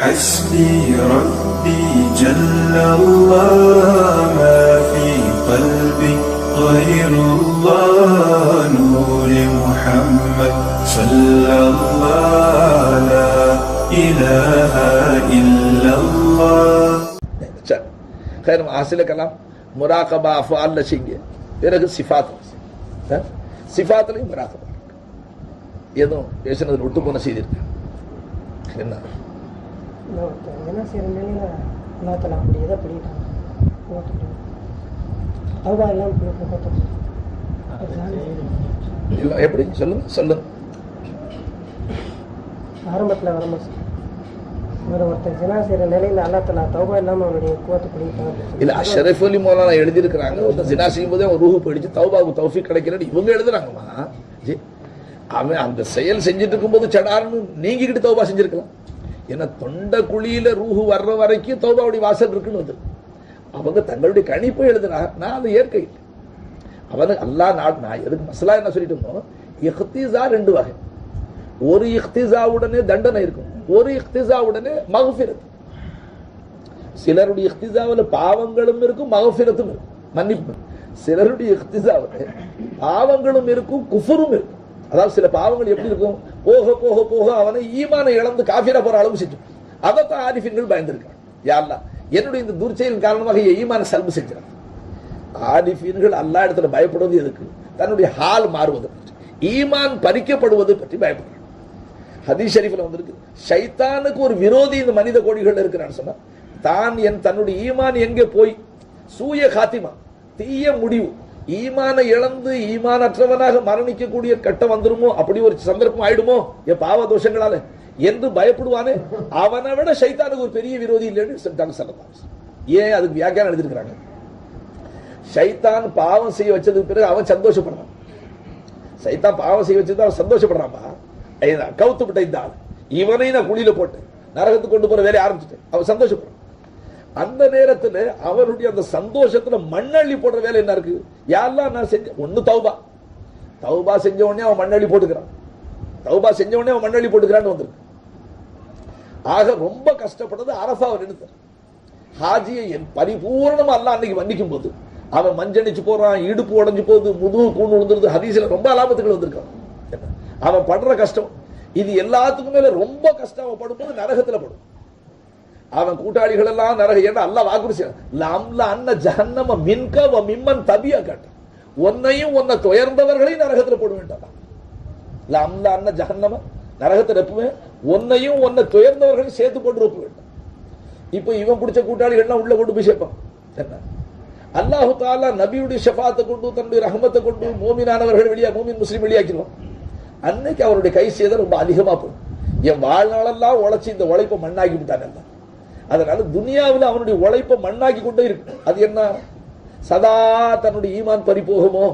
حسبي ربي جل الله ما في قلبي غير الله نور محمد صلى الله لا إله إلا الله. خير حاصل كلام مراقبة فعل شيء يرك صفات. صفات مراقبة. ఏదో చేసినది ఒట్టుకున్న సీదిర్క என்ன என்ன செய்யற நிலையில எல்லாத்தல அப்படி எதை பண்ணிட்டாங்க அவ்வளோ எல்லாம் இல்ல எப்படி? சொல்லுங்க சொல்லுங்க. ஆரம்பத்தில் வரும்போது ஒருத்தர் இல்ல அஷரஃப் அலி மௌலானா எழுதியிருக்கிறாங்க. ஒரு ஜினா செய்யும் போதே அவன் ரூஹு போயிடுச்சு. தௌபாவுக்கு தௌஃபி கிடைக்கிறேன்னு இவங்க எழுதுறாங்கம்மா. ஜி அவன் அந்த செயல் செஞ்சுட்டு இருக்கும்போது சடார்னு நீங்கிக்கிட்டு தௌபா செஞ்சிருக்கலாம். ஏன்னா தொண்ட குழியில ரூஹு வர்ற வரைக்கும் தௌபாவுடைய வாசல் இருக்குன்னு வந்து. அவங்க தங்களுடைய கணிப்பை எழுதுனா நான் அதை இயற்கை இல்லை அல்லா அல்லாஹ் நாட் நான் எதுக்கு மசலா என்ன சொல்லிட்டு இருந்தோம்? இஹ்திசா ரெண்டு வகை. ஒரு இஹ்திசாவுடனே தண்டனை இருக்கும். ஒரு இஹ்திசாவுடனே மகஃபிரத். சிலருடைய இஹ்திசாவில் பாவங்களும் இருக்கும் மகஃபிரத்தும் இருக்கும். மன்னிப்பு. சிலருடைய இஹ்திசாவில் பாவங்களும் இருக்கும் குஃபரும் இருக்கும். அதாவது சில பாவங்கள் எப்படி இருக்கும்? போக போக போக அவனை ஈமானை இழந்து காஃபிரா போற அளவு செஞ்சு. அதைத்தான் ஆரிஃபின்கள் பயந்துருக்காங்க. யாரெல்லாம் என்னுடைய இந்த துர்ச்செயலின் காரணமாக ஈமான சல்பு செஞ்சான் ஆரிஃபீன்கள் அல்லா இடத்துல பயப்படுவது எதுக்கு? தன்னுடைய ஹால் மாறுவது பற்றி. ஈமான் பறிக்கப்படுவது பற்றி பயப்படுறான். ஹதீஸ் ஷரீஃபில் வந்திருக்கு ஷைத்தானுக்கு ஒரு விரோதி இந்த மனித கோடிகள் இருக்கிறான்னு சொன்னா தான் என் தன்னுடைய ஈமான் எங்கே போய்? சூய காத்திமா தீய முடிவு ஈமானை இழந்து ஈமானற்றவனாக மரணிக்கக்கூடிய கட்டம் வந்துருமோ? அப்படி ஒரு சந்தர்ப்பம் ஆயிடுமோ? என் பாவ தோஷங்களால என்று பயப்படுவானே? அவனை விட ஷைத்தானுக்கு ஒரு பெரிய விரோதி இல்லைன்னு சொல்லிட்டாங்க சொல்லலாம் ஏன் அதுக்கு வியாக்கியானம் எழுதிருக்கிறாங்க சைத்தான் பாவம் செய்ய வச்சதுக்கு பிறகு அவன் சந்தோஷப்படுறான். சைத்தான் பாவம் செய்ய வச்சது அவன் சந்தோஷப்படுறான்ப்பா. கவுத்து விட்ட இந்த ஆள். இவனையும் நான் குழியில போட்டு நரகத்துக்கு கொண்டு போற வேலையை ஆரம்பிச்சுட்டேன். அவன் சந்தோஷப்படுறான். அந்த நேரத்துல அவருடைய அந்த சந்தோஷத்துல மண்ணள்ளி போடுற வேலை என்ன இருக்கு? யாரெல்லாம் நான் செஞ்ச ஒண்ணு தௌபா. தௌபா செஞ்ச உடனே அவன் மண்ணள்ளி போட்டுக்கிறான். தௌபா செஞ்ச உடனே அவன் மண்ணள்ளி போட்டுக்கிறான்னு வந்திருக்கு. ஆக ரொம்ப கஷ்டப்பட்டது அரசா அவர் எடுத்தார். ஹாஜியை என் பரிபூர்ணமா அல்லாஹ் அன்னைக்கு மன்னிக்கும் போது அவன் மஞ்சணிச்சு போறான் இடுப்பு உடஞ்சு போகுது முதுகு கூண்டு விழுந்துருது ஹதீசில் ரொம்ப அலாமத்துகள் வந்திருக்கான். அவன் படுற கஷ்டம். இது எல்லாத்துக்கும் மேல ரொம்ப கஷ்டம். அவன் படும்போது நரகத்தில் படும். அவன் கூட்டாளிகள் எல்லாம் நரக ஏன்னா அல்லாஹ் வாக்குறுதி லம்ல அன்ன ஜஹன்னம மின்க வ மிம்மன் தபிய கட்ட உன்னையும் உன்னை துயர்ந்தவர்களையும் நரகத்துல போட வேண்டாம். லம்ல அன்ன ஜஹன்னம நரகத்தில் எப்பவுமே உன்னையும் உன்னை துயர்ந்தவர்களையும் சேர்த்து போட்டு ஒப்பு வேண்டாம். இப்போ இவன் பிடிச்ச கூட்டாளிகள்லாம் உள்ள கொண்டு போய் சேர்ப்பான். என்ன? அல்லாஹு தாலா நபியுடைய ஷஃபாத்தை கொண்டு தன்னுடைய ரஹமத்தை கொண்டு மோமினானவர்கள் வெளியா மோமின் முஸ்லீம் வெளியாக்கிடுவான் அன்னைக்கு அவருடைய கை செய்த ரொம்ப அதிகமா போகும். என் வாழ்நாளெல்லாம் உழைச்சி இந்த உழைப்பை மண்ணாக்கி விட்டான் எல்லாம் அதனால துனியாவில் அவனுடைய உழைப்பை மண்ணாக்கி கொண்டே இருக்கு. அது என்ன? சதா தன்னுடைய ஈமான் பறி போகுமோ?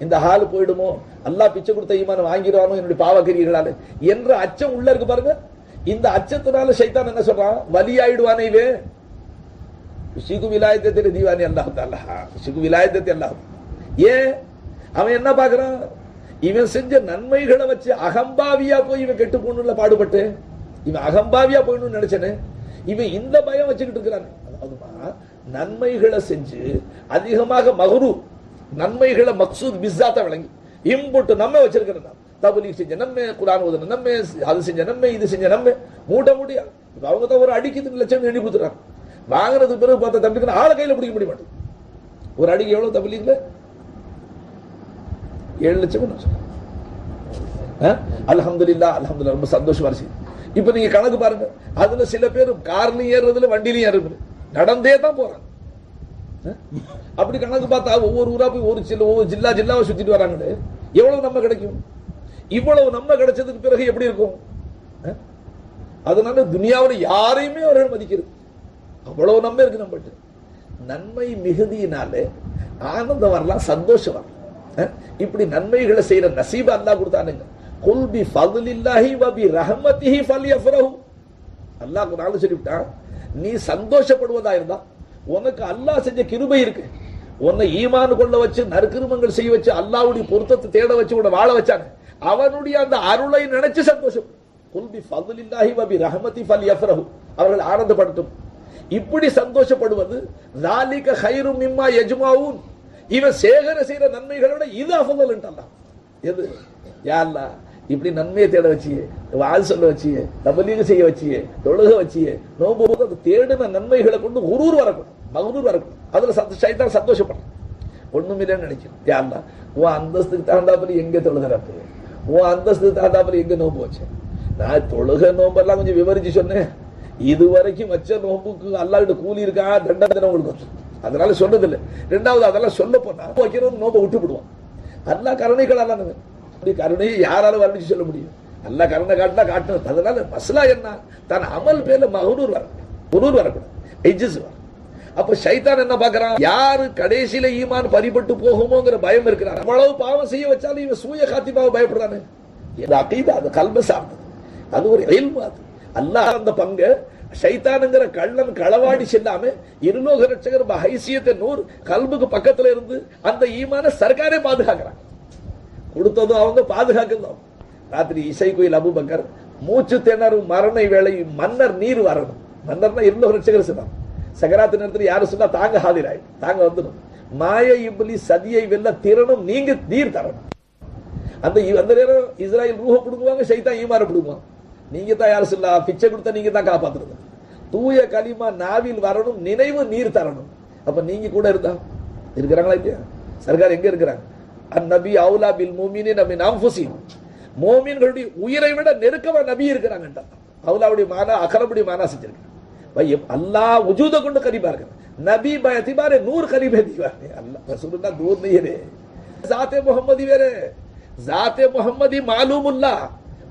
இந்த ஹால் போயிடுமோ? அல்லா பிச்சை கொடுத்த ஈமான் வாங்கிடுவானோ? என்னுடைய பாவக்கரியர்களால. என்ற அச்சம் உள்ள இருக்கு பாருங்க. இந்த அச்சத்தினால சைத்தான் என்ன சொல்றான்? வலியாயிடுவானே இவன் சிகு விலாயத்தை தீவானி அல்லாஹ் சிகு விலாயத்தை அல்லாஹ். ஏன்? அவன் என்ன பார்க்கறான்? இவன் செஞ்ச நன்மைகளை வச்சு அகம்பாவியா போய் இவன் கெட்டு போகணும்ல பாடுபட்டு? இவன் அகம்பாவியா போயிடணும்னு நினைச்சனே. இவன் இந்த பயம் வச்சுக்கிட்டு இருக்கிறான். அதாவதுமா நன்மைகளை செஞ்சு அதிகமாக மகரு நன்மைகளை மக்சூத் பிஸ்ஸாத்த விளங்கி இம்புட்டு நம்ம வச்சிருக்கிறோம் தபலீக் செஞ்ச நம்ம குரான் ஓதுன நம்ம அது செஞ்ச நம்ம இது செஞ்ச நம்ம மூட்ட முடியா இப்போ அவங்க தான் ஒரு அடிக்கு லட்சம் எண்ணி கொடுத்துறாங்க வாங்குறதுக்கு பிறகு பார்த்தா தம்பிக்கு ஆளை கையில பிடிக்க முடிய மாட்டேங்குது. ஒரு அடிக்கு எவ்வளவு தபலீக்ல? ஏழு லட்சம் அலமதுல்லா அலமதுல்லா ரொம்ப சந்தோஷமா இருக்கு. இப்ப நீங்க கணக்கு பாருங்க. அதுல சில பேர் கார்லயும் ஏறுறதுல வண்டிலையும் ஏறுறது. நடந்தே தான் போறாங்க. அப்படி கணக்கு பார்த்தா ஒவ்வொரு ஊரா போய் ஒரு சில ஒவ்வொரு ஜில்லா ஜில்லாவை சுத்திட்டு வராங்களே எவ்வளவு நம்ம கிடைக்கும்? இவ்வளவு நம்ம கிடைச்சதுக்கு பிறகு எப்படி இருக்கும்? அதனால துனியாவில் யாரையுமே அவர்கள் மதிக்கிறது அவ்வளவு நன்மை இருக்கு நம்மகிட்ட நன்மை மிகுதியினாலே ஆனந்தம் வரலாம் சந்தோஷம் வரலாம். இப்படி நன்மைகளை செய்யற நசீப அல்லாஹ் கொடுத்தானுங்க. குல் பி ஃபதுலில்லாஹி வபி ரஹமதிஹி ஃபல்யஃப்ரஹு. அல்லாஹ் குரான் சொல்லிவிட்டான் நீ சந்தோஷப்படுவதா இருந்தா உனக்கு அல்லாஹ் செஞ்ச கிருபை இருக்கு. உன்னை ஈமான் கொள்ள வச்சு நற்கிருமங்கள் செய்ய வச்சு அல்லாஹ்வுடைய பொருத்தத்தை தேட வச்சு உன்னை வாழ வச்சாங்க. அவனுடைய அந்த அருளை நினைச்சு சந்தோஷம். குல் பி ஃபதுலில்லாஹி வபி ரஹமதி ஃபல்யஃப்ரஹு. அவர்கள் ஆனந்தப்படுத்தும். இப்படி சந்தோஷப்படுவது தாலிக ஹைரு மிம்மா எஜ்மாவும் இவன் சேகர செய்கிற நன்மைகளோட இது அஃபதல் என்றான் எது? யாருலாம் இப்படி நன்மையை தேட வச்சியே வாழ் சொல்ல வச்சியே தபலீக செய்ய வச்சியே தொழுக வச்சியே நோம்பு போது அது தேடின நன்மைகளை கொண்டு உருவர் வரக்கூடும் மகுரூர் வரக்கூடும் அதுல சந்த சந்தோஷப்படும். ஒண்ணுமில்லைன்னு நினைக்கும் யா உன் அந்தஸ்துக்கு தகுந்தாப்புல எங்க தொழுகிறப்ப உன் அந்தஸ்துக்கு தகுந்தாப்புல எங்க நோம்பு வச்சேன் நான் தொழுக நோம்பெல்லாம் கொஞ்சம் விவரிச்சு சொன்னேன். இது வரைக்கும் வச்ச நோம்புக்கு அல்லாஹ்கிட்ட கூலி இருக்கா? தண்டனை உங்களுக்கு வந்து அதனால சொன்னது இல்லை ரெண்டாவது அதெல்லாம் சொல்ல போனா வைக்கிறவங்க நோம்பை விட்டு விடுவான் அல்லா கருணைகள் அல்ல அப்படி கருணையை யாராலும் வர்ணிச்சு சொல்ல முடியும். நல்ல கருணை காட்டினா காட்டணும் அதனால மசலா என்ன? தன் அமல் பேர்ல மகனூர் வரக்கூடாது குரூர் வரக்கூடாது. எஜ்ஜஸ் வரும் அப்ப சைத்தான் என்ன பாக்குறான் யாரு கடைசியில ஈமான் பறிபட்டு போகுமோங்கிற பயம் இருக்கிறார் அவ்வளவு பாவம் செய்ய வச்சாலும் இவன் சூய காத்திபாவை பயப்படுறானே. இது அகீதா அது கல்வ சார்ந்தது. அது ஒரு எயில்மு அது. அல்லாஹ் அந்த பங்கு சைத்தானுங்கிற கள்ளன் களவாடி செல்லாம இருநூறு ரட்சகர் ஹைசியத்தை நூறு கல்புக்கு பக்கத்துல இருந்து அந்த ஈமான சர்க்காரே பாதுகாக்கிறான். கொடுத்ததும் அவங்க பாதுகாக்கணும். ராத்திரி இசை கோயில் அபுபக்கர் மூச்சு திணறும் மரண வேலை மன்னர் நீர் வரணும். மன்னர்னா இருந்த ரட்சகர் சொன்னான் சகராத்து நேரத்தில் யாரும் சொன்னா தாங்க ஹாதிராய் தாங்க வந்துடும். மாய இப்லி சதியை வெல்ல திறனும் நீங்க நீர் தரணும். அந்த அந்த நேரம் இஸ்ராயல் ரூஹ பிடுங்குவாங்க சைத்தான் ஈமார பிடுங்குவாங்க நீங்க தான் யாரும் சொல்லா பிச்சை கொடுத்தா நீங்க தான் காப்பாத்துறது. தூய களிமா நாவில் வரணும் நினைவு நீர் தரணும். அப்ப நீங்க கூட இருந்தா இருக்கிறாங்களா இல்லையா? சர்க்கார் எங்க இருக்கிறாங்க? அந்நபி அவுலா பில் மோமினே நம்ம நாம் ஃபுசி மோமின்களுடைய உயிரை விட நெருக்கமாக நபி இருக்கிறாங்கன்றான் அவுலாவுடைய மானா அகரபுடைய மானா செஞ்சிருக்காங்க. பையம் அல்லா உஜூத கொண்டு கரீபா இருக்கிறான் நபி திபாரே நூறு கரிபே திவாரே அல்லா ரசூலுல்லா தூர் நெய்யரே ஜாத்தே முகம்மதி வேறு. ஜாத்தே முகம்மதி மாலூமுல்லா.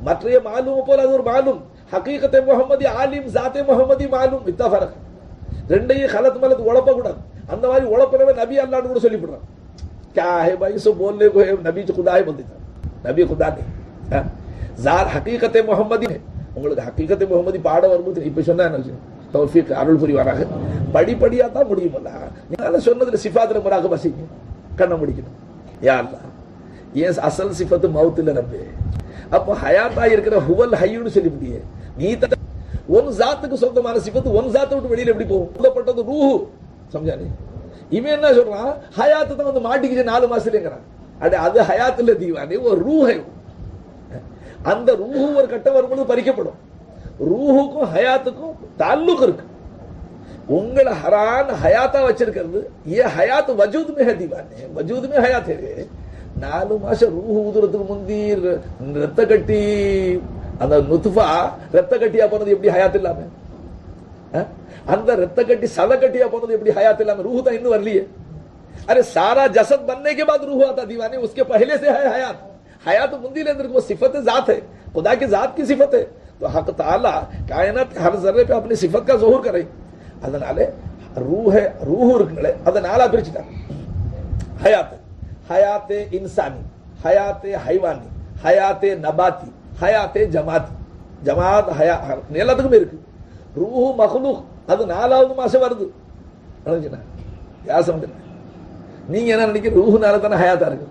மற்றைய மாலூம் போல அது ஒரு மாலூம். ஹக்கீகத்தை முகம்மதி ஆலிம் ஜாத்தே முகம்மதி மாலூம். வித்தா ஃபரக். ரெண்டையும் கலத்து மலத்து உழப்பக்கூடாது. அந்த மாதிரி உழப்புறவன் நபி அல்லான்னு கூட சொல்லிவிடுறான். क्या है भाई सो बोलने को है नबी खुदा है बोलते था नबी खुदा नहीं हाँ? जार हकीकत मोहम्मदी है உங்களுக்கு ஹக்கீகத்தை முகமதி பாட வரும்போது இப்ப சொன்னா என்ன விஷயம்? தௌஃபீக் அருள் புரிவாராக படிப்படியா தான் முடியுமல்ல நீங்க சொன்னதுல சிஃபாத்துல முறாக வசிங்க கண்ண முடிக்கணும் யா அல்லாஹ் ஏன் அசல் சிஃபத்து மவுத் இல்ல நம்பே அப்போ ஹயாத்தா இருக்கிற ஹுவல் ஹையுன்னு சொல்லி முடியே நீ த- உன் ஜாத்துக்கு சொந்தமான சிஃபத்து உன் ஜாத்தை விட்டு வெளியில எப்படி போகும் சொல்லப்பட்டது ரூஹு சம்ஜானி இவன் என்ன சொல்றான்? ஹயாத்து தான் வந்து மாட்டிக்கிச்சு நாலு மாசத்துலங்கிறான். அட அது ஹயாத்துல தீவானே ஒரு ரூஹை. அந்த ரூஹு ஒரு கட்டம் வரும்பொழுது பறிக்கப்படும். ரூஹுக்கும் ஹயாத்துக்கும் தாலுக்கு இருக்கு. உங்களை ஹரான் ஹயாத்தா வச்சிருக்கிறது. ஏ ஹயாத் வஜூத் மே வஜூதுமே தீவானே ஹயாத் நாலு மாசம் ரூஹு ஊதுறதுக்கு முந்தி ரத்த கட்டி அந்த நுத்ஃபா ரத்த கட்டியா போனது எப்படி ஹயாத் இல்லாம? அந்த ரத்த கட்டி சத கட்டியா போனது எப்படி हयात इलाम रूह तो इंदु वरली है अरे सारा जसद बनने के बाद रूह आता दीवाने उसके पहले से है हयात हयात मुंदी अंदर वो सिफत जात है खुदा की जात की सिफत है तो हक ताला कायनात हर जर्रे पे अपनी सिफत का जोहर करे அதனாலே ரூஹ ரூஹ் இருக்குங்களே அதனால பிரிச்சுட்டாங்க ஹயாத் ஹயாத்தே இன்சானி ஹயாத்தே ஹைவானி ஹயாத்தே நபாத்தி ஹயாத்தே ஜமாத்தி ஜமாத் ஹயா எல்லாத்துக்குமே இருக்கு ரூஹு மஹ்லூக். அது நாலாவது மாசம் வருது. நினைச்சுனா வியாசம் நீங்க என்ன நினைக்கிற ரூஹுனால தானே ஹயாத்தா இருக்கு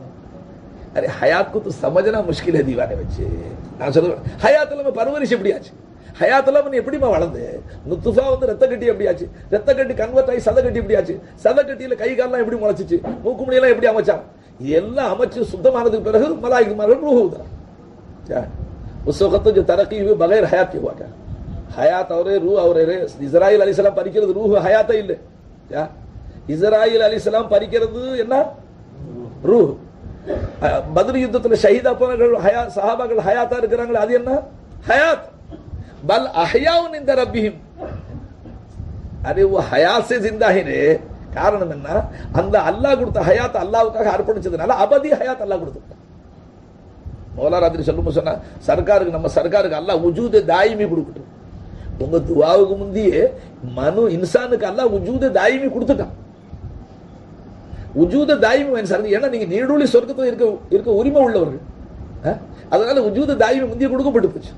அரே ஹயாத் குத்து சமஜனா முஷ்கில் தீவான வச்சு. நான் சொல்லுவேன் ஹயாத் இல்லாம பருவரிசி எப்படியாச்சு? ஹயாத் நீ எப்படிமா வளர்ந்து? நுத்துஃபா வந்து ரத்த கட்டி எப்படியாச்சு? ரத்த கட்டி கன்வெர்ட் ஆகி சத கட்டி எப்படியாச்சு? சத கட்டியில கை காலெல்லாம் எப்படி முளைச்சிச்சு? மூக்கு முடியெல்லாம் எப்படி அமைச்சான்? எல்லாம் அமைச்சு சுத்தமானதுக்கு பிறகு மலாய்க்குமார்கள் ரூஹு உசுகத்து தரக்கி பகைர் ஹயாத் கேட்பாங்க ஹயாத் அவரே ரூ அவரு இஸ்ராயில் அலிசலாம் பறிக்கிறது ரூஹு ஹயாத்தே இல்லை. இஸ்ராயில் அலிசலாம் பறிக்கிறது என்ன? ரூஹ். பத்ரி யுத்தத்தில் ஷஹீதாப்பானர்கள் ஹயா சஹாபாக்கள் ஹயாத்தா இருக்கிறாங்களே அது என்ன? ஹயாத். பல் அஹயாவுன் இந்த ரப்பியும் அரே ஓ ஹயாசே ஜிந்தாஹினே. காரணம் என்ன? அந்த அல்லாஹ் கொடுத்த ஹயாத் அல்லாவுக்காக அர்ப்பணிச்சதுனால அபதி ஹயாத் அல்லாஹ் கொடுத்துருக்கான் மௌலா ராத்திரி சொல்லும் சொன்னா சர்க்காருக்கு நம்ம சர்க்காருக்கு அல்லாஹ் உஜூது தாயுமே கொடுக்கட்டும். உங்க துவாவுக்கு முந்தியே மனு இன்சானுக்கு அல்ல உஜூத தாயிமி கொடுத்துட்டான். உஜூத தாயிமி வேணும் சார். ஏன்னா நீங்க நீடூழி சொர்க்கத்தில் இருக்க இருக்க உரிமை உள்ளவர்கள். அதனால உஜூத தாயிமி முந்திய கொடுக்கப்பட்டு போச்சு.